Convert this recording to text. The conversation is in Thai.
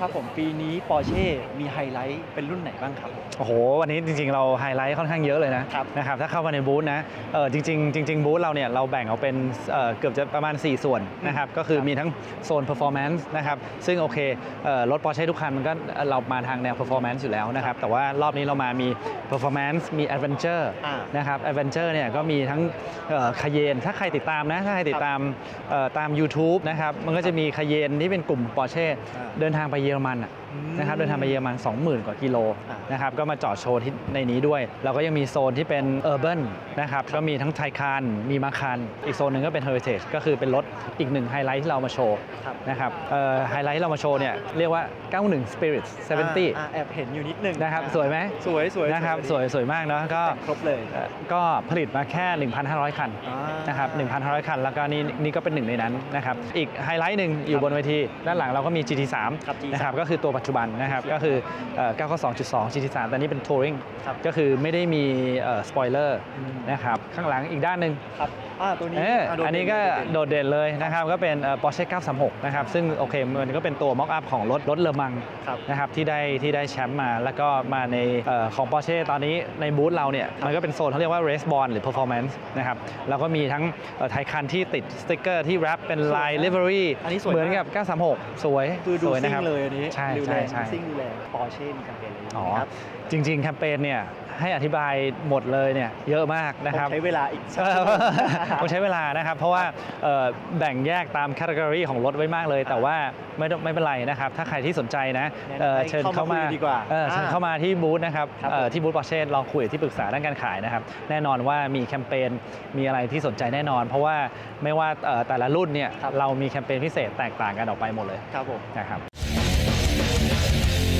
ครับผมปีนี้ปอร์เช่มีไฮไลท์เป็นรุ่นไหนบ้างครับผมโอ้โห วันนี้จริงๆ เราไฮไลท์ค่อนข้างเยอะเลยนะครับ นะครับ ถ้าเข้ามาในบูธนะเออจริงๆจริงๆบูธเราเนี่ยเราแบ่งออกเป็นเอ่อเกือบจะประมาณ 4 ส่วนนะครับ ก็คือมีทั้งโซน performance นะครับ ซึ่งโอเคเอ่อรถ Porsche ทุกคันมันก็เอ่อเรามาทางแนว performance อยู่แล้วนะครับ แต่ว่ารอบนี้เรามามี performance มี adventure อ่า นะครับ adventure เนี่ยก็มีทั้งคาเยน ถ้าใครติดตามนะ ถ้าใครติดตามเอ่อตาม YouTube นะครับ มันก็จะมีคาเยนที่เป็นกลุ่ม Porsche อ่า เดินทางไปเยอรมันอะ นะครับเดินทางไปเยอรมัน 20,000 กว่ากิโลอ่านนะครับก็มาจอดโชว์ที่ในนี้ด้วย เราก็ยังมีโซนที่เป็น Urban นะครับก็มีทั้งไทคานมีมาคานอีกโซนหนึ่งก็เป็น Heritage ก็คือเป็นรถอีกหนึ่งไฮไลท์ที่เรามาโชว์ครับนะครับไฮไลท์ที่เรามาโชว์เนี่ยเรียกว่า 91 Spirit 70อ่าแอบเห็นอยู่นิดนึงนะครับอ่าสวยไหมสวยสวยนะครับสวยสวยมากเนาะก็แต่งครบเลยเอ่อก็ผลิตมาแค่ 1,500 คันอ่านะครับ 1,500 คัน แล้วก็นี่นี่ก็เป็นหนึ่งในนั้นนะครับอีกไฮไลท์หนึ่งอยู่บนเวทีด้านหลังเราก็มี GT3 ครับ GT3 นะครับก็คือตัวปัจจุบันนะครับก็คือเอ่อ992.2 GT3 แต่นี่เป็น Touring ครับก็คือไม่ได้มีสปอยเลอร์อืมนะครับข้างหลังอีกด้านหนึ่งครับอ่าตัวนี้เออโดดอันนี้ก็เด่นโดดเด่นเลยนะครับก็เป็นเอ่อ Porsche 936 นะครับ ซึ่งโอเคมันก็เป็นตัวม็อกอัพของรถรถเลอมังครับนะครับที่ได้ที่ได้แชมป์มา แล้วก็มาในเอ่อของ Porsche ตอนนี้ในบูธเราเนี่ยมันก็เป็นโซนเขาเรียกว่า Race Born หรือ Performance นะครับแล้วก็มีทั้งเอ่อไทคันที่ติดสติ๊กเกอร์ที่แรปเป็นลายสวยนะ livery อันนี้สวยเหมือนมากกับ 936 สวย คือดูสวยซิ่นะงครับเลยอันนี้ใช่ดูใช่แรงใช่ ซิ่งดูแรงปอร์เช่มีแคมเปญอะไรอย่างอ๋อ นี้ครับจริงๆ แคมเปญเนี่ยให้อธิบายหมดเลยเนี่ยเยอะมากนะครับผมใช้เวลาอีกสักเอชั่วอโมงต้องใช้เวลานะครับ เพราะว่าเอ่อแบ่งแยกตามแคตตากรีของรถไว้มากเลย แต่ว่าไม่ต้องไม่เป็นไรนะครับ ถ้าใครที่สนใจนะเอ่อแนะนำให้เชิญเข้าเข้ามามาคุยดีกว่าเออเชิญอ่าเข้ามาที่บูธนะครับครับเอ่อผมที่บูธปอร์เช่ลองคุยกับที่ปรึกษาด้านการขายนะครับ แน่นอนว่ามีแคมเปญมีอะไรที่สนใจแน่นอน เพราะว่าไม่ว่าเอ่อแต่ละรุ่นเนี่ยครับเรามีแคมเปญพิเศษแตกต่างกันออกไปหมดเลยครับผม นะครับ Bye.